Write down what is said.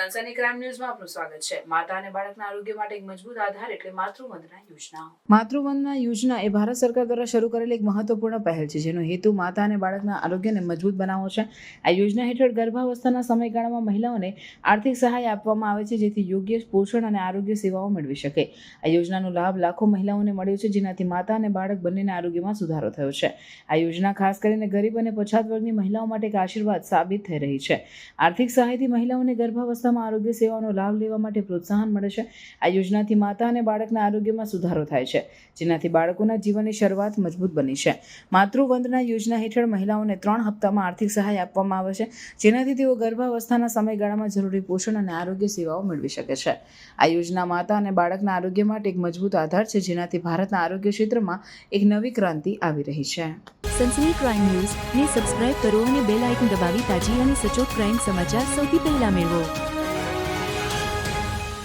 સનસની crime ન્યૂઝમાં આપનું સ્વાગત છે. માતા અને બાળકના આરોગ્ય માટે એક મજબૂત આધાર એટલે માતૃવંદના યોજના. માતૃવંદના યોજના એ ભારત સરકાર દ્વારા શરૂ કરેલી એક મહત્વપૂર્ણ પહેલ છે, જેનો હેતુ માતા અને બાળકના આરોગ્યને મજબૂત બનાવવો છે. આ યોજના હેઠળ ગર્ભાવસ્થાના સમયગાળામાં મહિલાઓને આર્થિક સહાય આપવામાં આવે છે, જેથી યોગ્ય પોષણ અને આરોગ્ય સેવાઓ મેળવી શકે. આ યોજનાનો લાભ લાખો મહિલાઓને મળ્યો છે, જેનાથી માતા અને બાળક બંનેના આરોગ્યમાં સુધારો થયો છે. આ યોજના ખાસ કરીને ગરીબ અને પછાત વર્ગની મહિલાઓ માટે એક આશીર્વાદ સાબિત થઈ રહી છે. આર્થિક સહાયથી મહિલાઓને ગર્ભાવસ્થામાં આરોગ્ય સેવાનો લાભ લેવા માટે પ્રોત્સાહન મળે છે. આ યોજનાથી માતા અને બાળકના આરોગ્યમાં સુધારો થાય છે, જેનાથી બાળકોના જીવનની શરૂઆત મજબૂત બની છે. માતૃવંદના યોજના હેઠળ મહિલાઓને ત્રણ હપ્તામાં આર્થિક સહાય આપવામાં આવે છે, જેનાથી તેઓ ગર્ભાવસ્થાના સમયગાળામાં જરૂરી પોષણ અને આરોગ્ય સેવાઓ મેળવી શકે છે. આ યોજના માતા અને બાળકના આરોગ્ય માટે એક મજબૂત આધાર છે, જેનાથી ભારતના આરોગ્ય ક્ષેત્રમાં એક નવી ક્રાંતિ આવી રહી છે. સનસની ક્રાઇમ ન્યૂઝ ને સબસ્ક્રાઇબ કરો અને બેલ આઇકન દબાવી તાજી અને સચોટ ક્રાઇમ સમાચાર સૌથી પહેલા મેળવો.